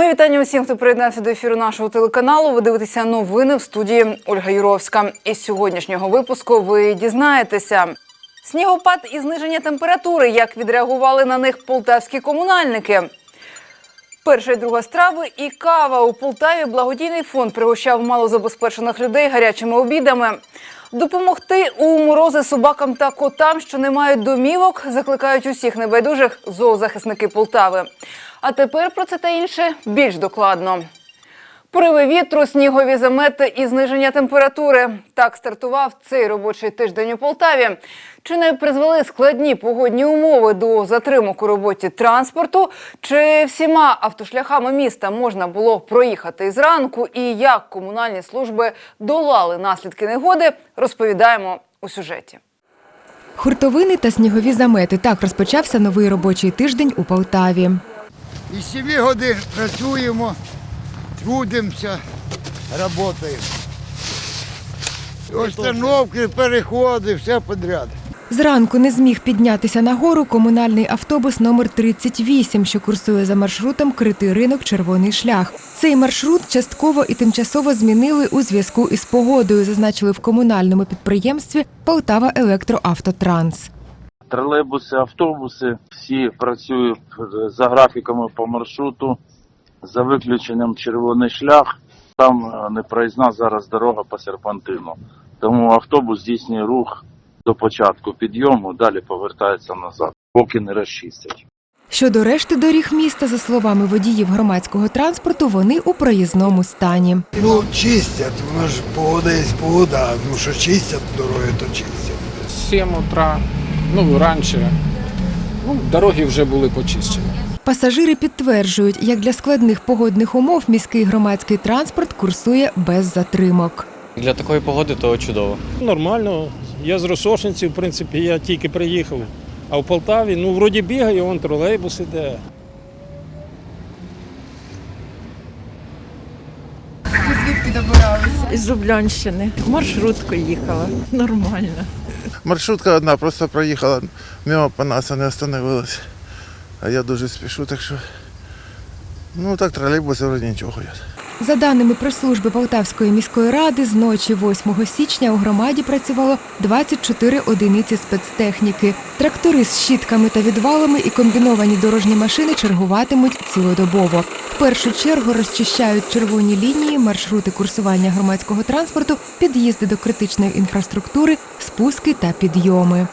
Мої вітання усім, хто приєднався до ефіру нашого телеканалу. Ви дивитеся новини в студії Ольга Юровська. Із сьогоднішнього випуску ви дізнаєтеся. Снігопад і зниження температури. Як відреагували на них полтавські комунальники? Перша і друга страви і кава у Полтаві. Благодійний фонд пригощав малозабезпечених людей гарячими обідами. Допомогти у морози собакам та котам, що не мають домівок, закликають усіх небайдужих зоозахисники Полтави. А тепер про це та інше більш докладно. Пориви вітру, снігові замети і зниження температури. Так стартував цей робочий тиждень у Полтаві. Чи не призвели складні погодні умови до затримок у роботі транспорту? Чи всіма автошляхами міста можна було проїхати із ранку? І як комунальні служби долали наслідки негоди, розповідаємо у сюжеті. Хуртовини та снігові замети. Так розпочався новий робочий тиждень у Полтаві. Із 7 годин працюємо, трудимося, працюємо. Остановки, переходи, все підряд. Зранку не зміг піднятися на гору комунальний автобус номер 38, що курсує за маршрутом Критий ринок Червоний шлях. Цей маршрут частково і тимчасово змінили у зв'язку із погодою, зазначили в комунальному підприємстві Полтава Електроавтотранс. Тролейбуси, автобуси всі працюють за графіками по маршруту, за виключенням червоний шлях. Там е, непроїзна зараз дорога по серпантину. Тому автобус здійснює рух до початку підйому, далі повертається назад, поки не розчистять. Щодо решти доріг міста, за словами водіїв громадського транспорту, вони у проїзному стані. Ну, чистять, воно ж погода є погода, ну що чистять дороги, то чистять. 7 утра, ну раніше. Ну, дороги вже були почищені. Пасажири підтверджують, як для складних погодних умов міський громадський транспорт курсує без затримок. Для такої погоди то чудово. Нормально. Я з Росошинців, в принципі, я тільки приїхав. А в Полтаві, ну, вроді бігає, вон тролейбус іде. Звідки добиралися? Із Зублянщини. Маршруткою їхала. Нормально. Маршрутка одна просто проїхала мимо по нас, а не остановилась. А я дуже спішу, так що. Ну так тролейбуси вроді нічого ходять. За даними прес-служби Полтавської міської ради, з ночі 8 січня у громаді працювало 24 одиниці спецтехніки. Трактори з щітками та відвалами і комбіновані дорожні машини чергуватимуть цілодобово. В першу чергу розчищають червоні лінії, маршрути курсування громадського транспорту, під'їзди до критичної інфраструктури, спуски та підйоми.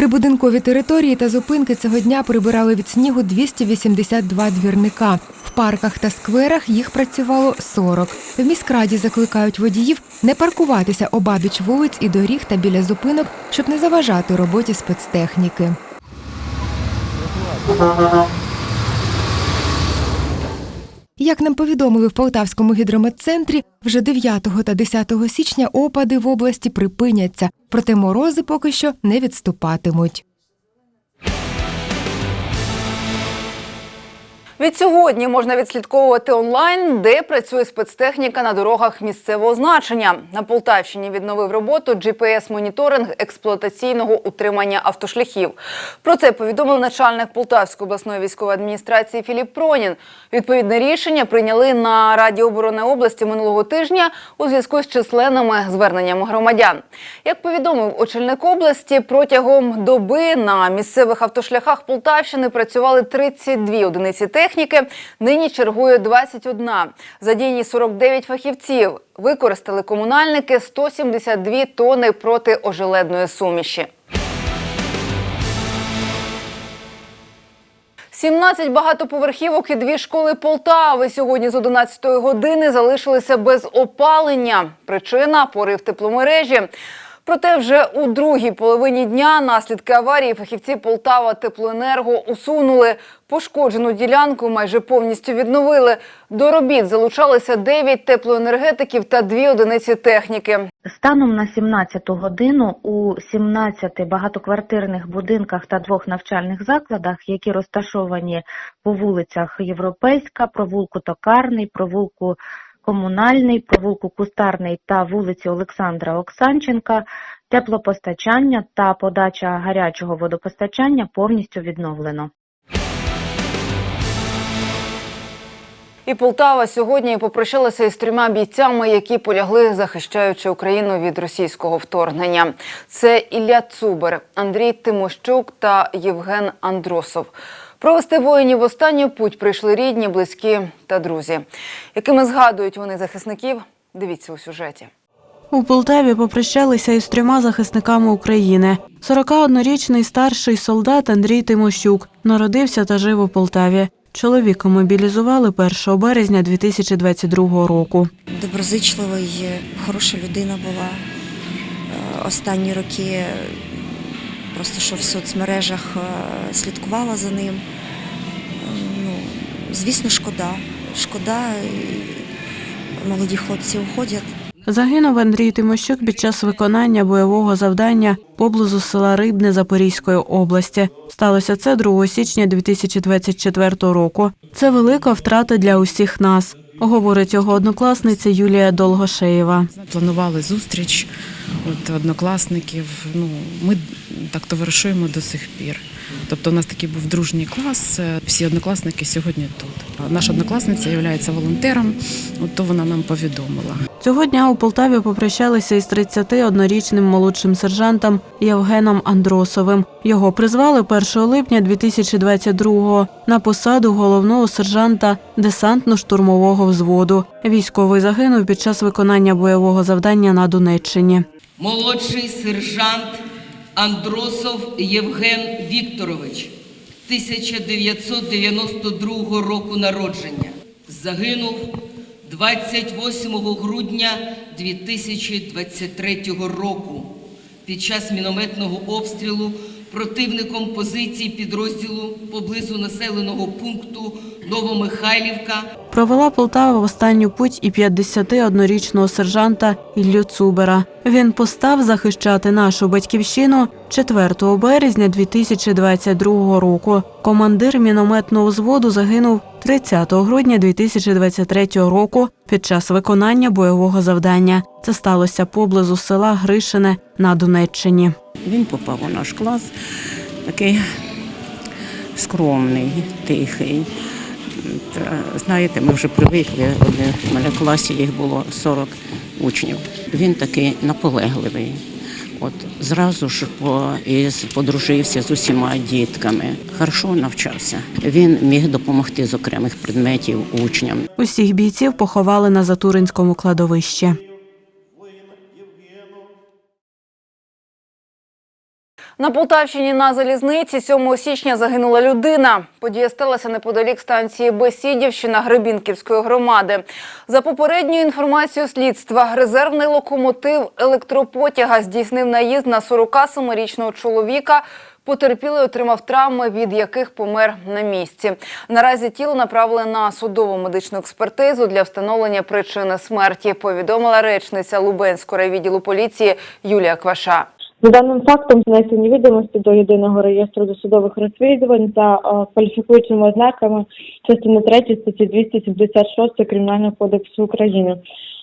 Прибудинкові території та зупинки цього дня прибирали від снігу 282 двірника. В парках та скверах їх працювало 40. В міськраді закликають водіїв не паркуватися обабіч вулиць і доріг та біля зупинок, щоб не заважати роботі спецтехніки. Як нам повідомили в Полтавському гідрометцентрі, вже 9 та 10 січня опади в області припиняться, проте морози поки що не відступатимуть. Від сьогодні можна відслідковувати онлайн, де працює спецтехніка на дорогах місцевого значення. На Полтавщині відновив роботу GPS-моніторинг експлуатаційного утримання автошляхів. Про це повідомив начальник Полтавської обласної військової адміністрації Філіп Пронін. Відповідне рішення прийняли на Раді оборони області минулого тижня у зв'язку з численними зверненнями громадян. Як повідомив очільник області, протягом доби на місцевих автошляхах Полтавщини працювали 32 одиниці техніки. Нині чергує 21. Задіяні 49 фахівців. Використали комунальники 172 тони протиожеледної суміші. 17 багатоповерхівок і дві школи Полтави сьогодні з 11 години залишилися без опалення. Причина порив тепломережі. Проте вже у другій половині дня наслідки аварії фахівці Полтава Теплоенерго усунули. Пошкоджену ділянку майже повністю відновили. До робіт залучалися 9 теплоенергетиків та 2 одиниці техніки. Станом на 17 годину у 17 багатоквартирних будинках та двох навчальних закладах, які розташовані по вулицях Європейська, провулку Токарний, провулку Комунальний, провулку Кустарний та вулиці Олександра Оксанченка, Теплопостачання та подача гарячого водопостачання повністю відновлено. І Полтава сьогодні попрощалася із трьома бійцями, які полягли, захищаючи Україну від російського вторгнення. Це Ілля Цубер, Андрій Тимощук та Євген Андросов. Провести воїнів в останню путь прийшли рідні, близькі та друзі. Якими згадують вони захисників? Дивіться у сюжеті. У Полтаві попрощалися із трьома захисниками України. 41-річний старший солдат Андрій Тимощук народився та жив у Полтаві. Чоловіка мобілізували 1 березня 2022 року. доброзичливий, хороша людина була. Е, Останні роки просто що в соцмережах е, слідкувала за ним. Е, Ну, звісно, шкода. Шкода, молоді хлопці уходять. Загинув Андрій Тимощук під час виконання бойового завдання поблизу села Рибне Запорізької області. Сталося це 2 січня 2024 року. Це велика втрата для усіх нас, говорить його однокласниця Юлія Долгошеєва. Планували зустріч от, однокласників. Ну, ми так товаришуємо до сих пір. Тобто у нас такий був дружній клас, е, всі однокласники сьогодні тут. Наша однокласниця є волонтером, от то вона нам повідомила. Цього дня у Полтаві попрощалися із 31-річним молодшим сержантом Євгеном Андросовим. Його призвали 1 липня 2022-го на посаду головного сержанта десантно-штурмового взводу. Військовий загинув під час виконання бойового завдання на Донеччині. Молодший сержант Андросов Євген Вікторович, 1992 року народження. Загинув 28 грудня 2023 року під час мінометного обстрілу противником позицій підрозділу поблизу населеного пункту Новомихайлівка Провела Полтава в останню путь і 51-річного сержанта Іллю Цубера. Він постав захищати нашу батьківщину 4 березня 2022 року. Командир мінометного взводу загинув 30 грудня 2023 року під час виконання бойового завдання. Це сталося поблизу села Гришине на Донеччині. Він попав у наш клас, такий скромний, тихий. Знаєте, ми вже привикли, в мене в класі їх було 40 учнів. Він такий наполегливий. От зразу ж по, із, подружився з усіма дітками. Хорошо навчався. Він міг допомогти з окремих предметів учням. Усіх бійців поховали на Затуринському кладовищі. На Полтавщині на залізниці 7 січня загинула людина. Подія сталася неподалік станції Бесідівщина Гребінківської громади. За попередньою інформацією слідства, резервний локомотив електропотяга здійснив наїзд на 47-річного чоловіка. Потерпілий отримав травми, від яких помер на місці. Наразі тіло направили на судову медичну експертизу для встановлення причини смерті. Повідомила речниця Лубенського райвідділу поліції Юлія Кваша. За даним фактом внесені відомості до єдиного реєстру досудових розслідувань та е, кваліфікуючими ознаками частини 3 статті 276 Кримінального кодексу України,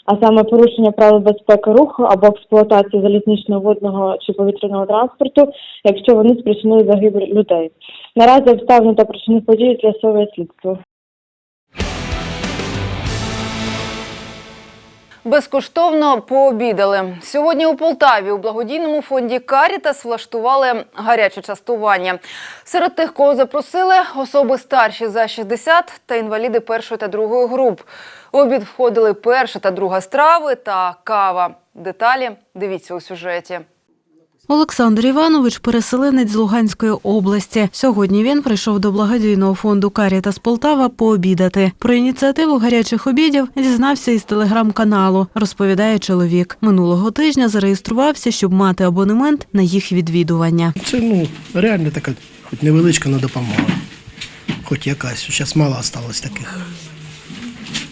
а саме порушення правил безпеки руху або експлуатації залізничного водного чи повітряного транспорту, якщо вони спричинили загибель людей. Наразі обставини та причини події з'ясовує слідство. Безкоштовно пообідали. Сьогодні у Полтаві у благодійному фонді Карітас влаштували гаряче частування. Серед тих, кого запросили, особи старші за 60 та інваліди першої та другої груп. В обід входили перша та друга страви та кава. Деталі дивіться у сюжеті. Олександр Іванович переселенець з Луганської області. Сьогодні він прийшов до благодійного фонду Карітас Полтава пообідати. Про ініціативу гарячих обідів дізнався із телеграм-каналу, розповідає чоловік. Минулого тижня зареєструвався, щоб мати абонемент на їх відвідування. Це ну реально така, хоч невеличка на допомога. Хоч якась. Зараз мало осталось таких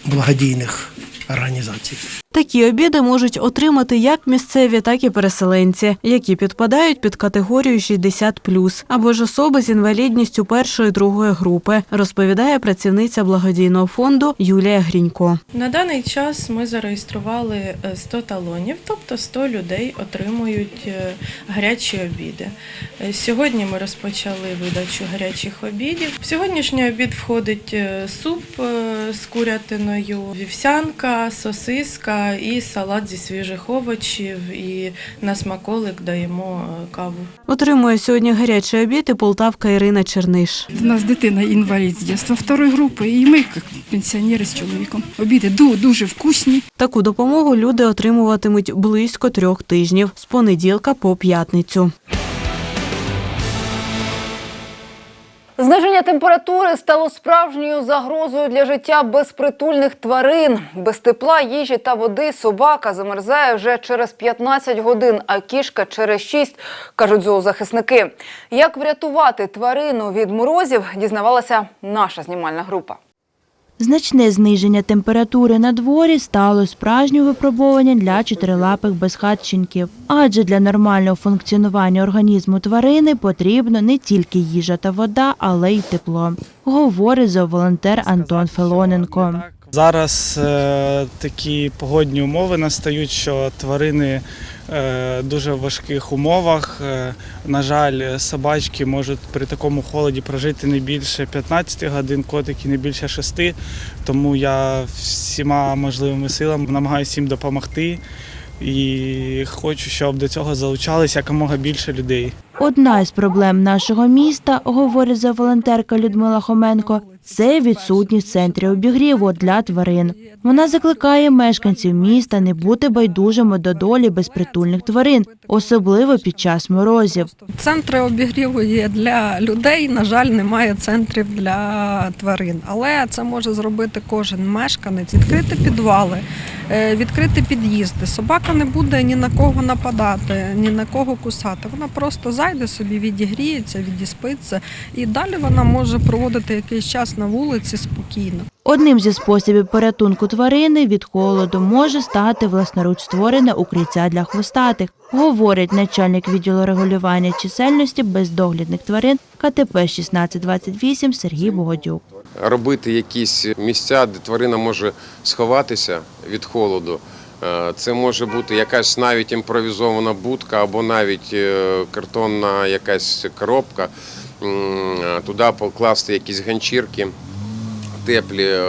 благодійних організацій. Такі обіди можуть отримати як місцеві, так і переселенці, які підпадають під категорію 60+, або ж особи з інвалідністю першої другої групи, розповідає працівниця благодійного фонду Юлія Грінько. На даний час ми зареєстрували е, 100 талонів, тобто 100 людей отримують е, гарячі обіди. Е, Сьогодні ми розпочали видачу гарячих обідів. В сьогоднішній обід входить е, суп е, з курятиною, вівсянка, сосиска і салат зі свіжих овочів. І на смаколик даємо е, каву. Отримує сьогодні гарячий обід і полтавка Ірина Черниш. У нас дитина інвалід з дитинства второї групи, і ми, як пенсіонери з чоловіком, обіди дуже вкусні. Таку допомогу люди отримуватимуть близько трьох тижнів з понеділка по п'ятницю. Зниження температури стало справжньою загрозою для життя безпритульних тварин. Без тепла, їжі та води собака замерзає вже через 15 годин, а кішка через 6, кажуть зоозахисники. Як врятувати тварину від морозів, дізнавалася наша знімальна група. Значне зниження температури на дворі стало справжнім випробуванням для чотирилапих безхатченків. Адже для нормального функціонування організму тварини потрібно не тільки їжа та вода, але й тепло, говорить зооволонтер Антон Фелоненко. Зараз е, такі погодні умови настають, що тварини е, дуже в важких умовах. Е, на жаль, собачки можуть при такому холоді прожити не більше 15 годин, котики не більше 6. Тому я всіма можливими силами намагаюся їм допомогти і хочу, щоб до цього залучалися якомога більше людей. Одна із проблем нашого міста, говорить зооволонтерка Людмила Хоменко, це відсутність центрів обігріву для тварин. Вона закликає мешканців міста не бути байдужими до долі безпритульних тварин, особливо під час морозів. Центри обігріву є для людей. На жаль, немає центрів для тварин. Але це може зробити кожен мешканець. Відкрити підвали, відкрити під'їзди. Собака не буде ні на кого нападати, ні на кого кусати. Вона просто зайде собі, відігріється, відіспиться, і далі вона може проводити якийсь час на вулиці спокійно. Одним зі способів порятунку тварини від холоду може стати власноруч створене укриття для хвостатих, говорить начальник відділу регулювання чисельності бездоглядних тварин КТП 1628 Сергій Богодюк. Робити якісь місця, де тварина може сховатися від холоду. Е, Це може бути якась навіть імпровізована будка або навіть е, картонна якась коробка. Е, Туди покласти якісь ганчірки теплі.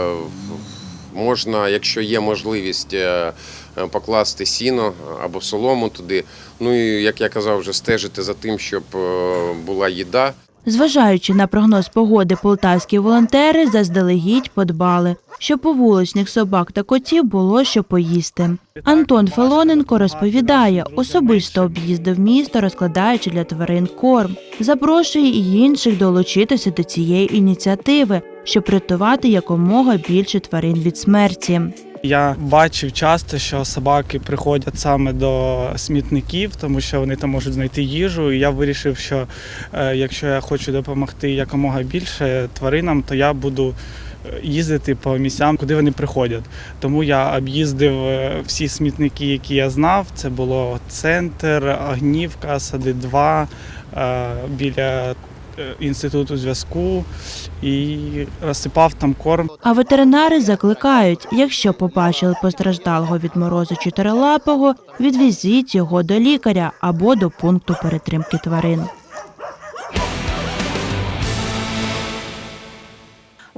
Можна, якщо є можливість, покласти сіно або солому туди. Ну і як я казав, вже стежити за тим, щоб була їда. Зважаючи на прогноз погоди, полтавські волонтери заздалегідь подбали, щоб у вуличних собак та котів було що поїсти. Антон Фелоненко розповідає, особисто об'їздив місто, розкладаючи для тварин корм. Запрошує і інших долучитися до цієї ініціативи, щоб рятувати якомога більше тварин від смерті. Я бачив часто, що собаки приходять саме до смітників, тому що вони там можуть знайти їжу. І я вирішив, що е, якщо я хочу допомогти якомога більше тваринам, то я буду е, їздити по місцям, куди вони приходять. Тому я об'їздив е, всі смітники, які я знав. Це було центр, Огнівка, Сади 2, е, біля інституту зв'язку і розсипав там корм. А ветеринари закликають, якщо побачили постраждалого від морозу чотирилапого, відвезіть його до лікаря або до пункту перетримки тварин.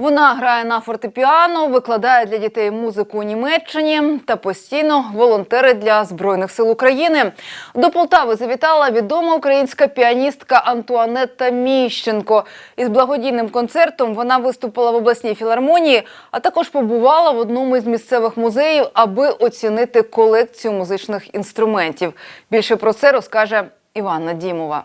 Вона грає на фортепіано, викладає для дітей музику у Німеччині та постійно волонтери для Збройних сил України. До Полтави завітала відома українська піаністка Антуанетта Міщенко. Із благодійним концертом вона виступила в обласній філармонії, а також побувала в одному із місцевих музеїв, аби оцінити колекцію музичних інструментів. Більше про це розкаже Іванна Дімова.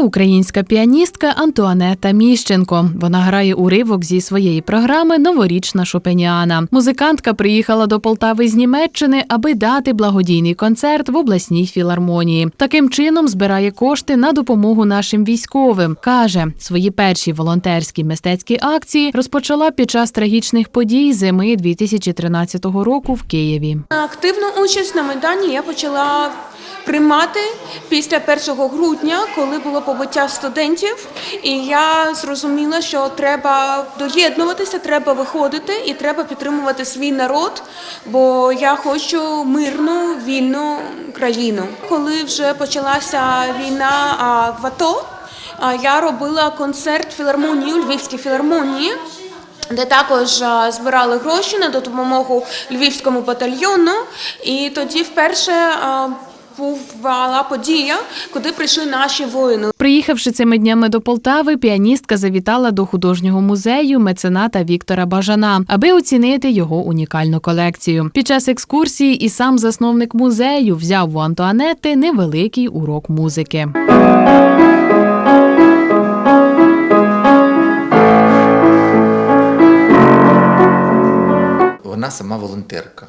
Українська піаністка Антуанета Міщенко. Вона грає уривок зі своєї програми Новорічна Шопеніана. Музикантка приїхала до Полтави з Німеччини, аби дати благодійний концерт в обласній філармонії. Таким чином збирає кошти на допомогу нашим військовим. каже, свої перші волонтерські мистецькі акції розпочала під час трагічних подій зими 2013 року в Києві. Активну участь на Майдані я почала приймати після 1 грудня, коли було побиття студентів, і я зрозуміла, що треба доєднуватися, треба виходити і треба підтримувати свій народ, бо я хочу мирну, вільну країну. Коли вже почалася війна а, в АТО, я робила концерт філармонії у Львівській філармонії де також збирали гроші на допомогу львівському батальйону. І тоді вперше а, була подія, куди прийшли наші воїни. Приїхавши цими днями до Полтави, піаністка завітала до художнього музею мецената Віктора Бажана, аби оцінити його унікальну колекцію. Під час екскурсії і сам засновник музею взяв у Антуанети невеликий урок музики. Вона сама волонтерка.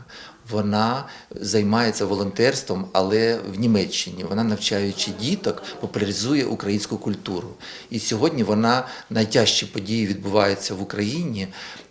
Вона займається волонтерством, але в Німеччині. Вона, навчаючи діток, популяризує українську культуру. І сьогодні вона найтяжчі події відбуваються в Україні.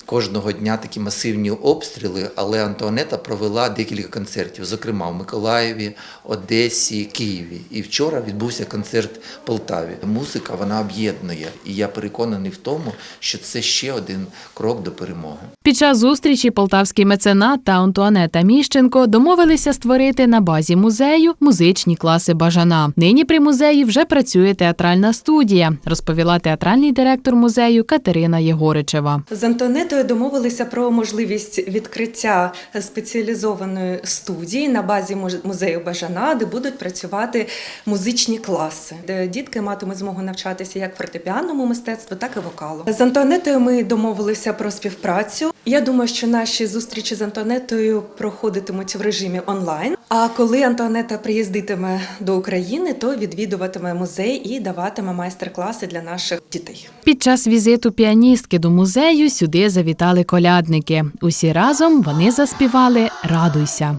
Кожного дня такі масивні обстріли, але Антуанета провела декілька концертів, зокрема в Миколаєві, Одесі, Києві. І вчора відбувся концерт в Полтаві. Музика вона об'єднує, і я переконаний в тому, що це ще один крок до перемоги. Під час зустрічі полтавський меценат та Антуанета Міщенко домовилися створити на базі музею музичні класи бажана. Нині при музеї вже працює театральна студія, розповіла театральний директор музею Катерина Єгоричева. З Антонетою домовилися про можливість відкриття спеціалізованої студії на базі музею Бажана, де будуть працювати музичні класи, де дітки матимуть змогу навчатися як фортепіаному мистецтву, так і вокалу. З Антуанетою ми домовилися про співпрацю. Я думаю, що наші зустрічі з Антонетою проходитимуть в режимі онлайн. А коли Антонета приїздитиме до України, то відвідуватиме музей і даватиме майстер-класи для наших дітей. Під час візиту піаністки до музею сюди завітали колядники. Усі разом вони заспівали Радуйся.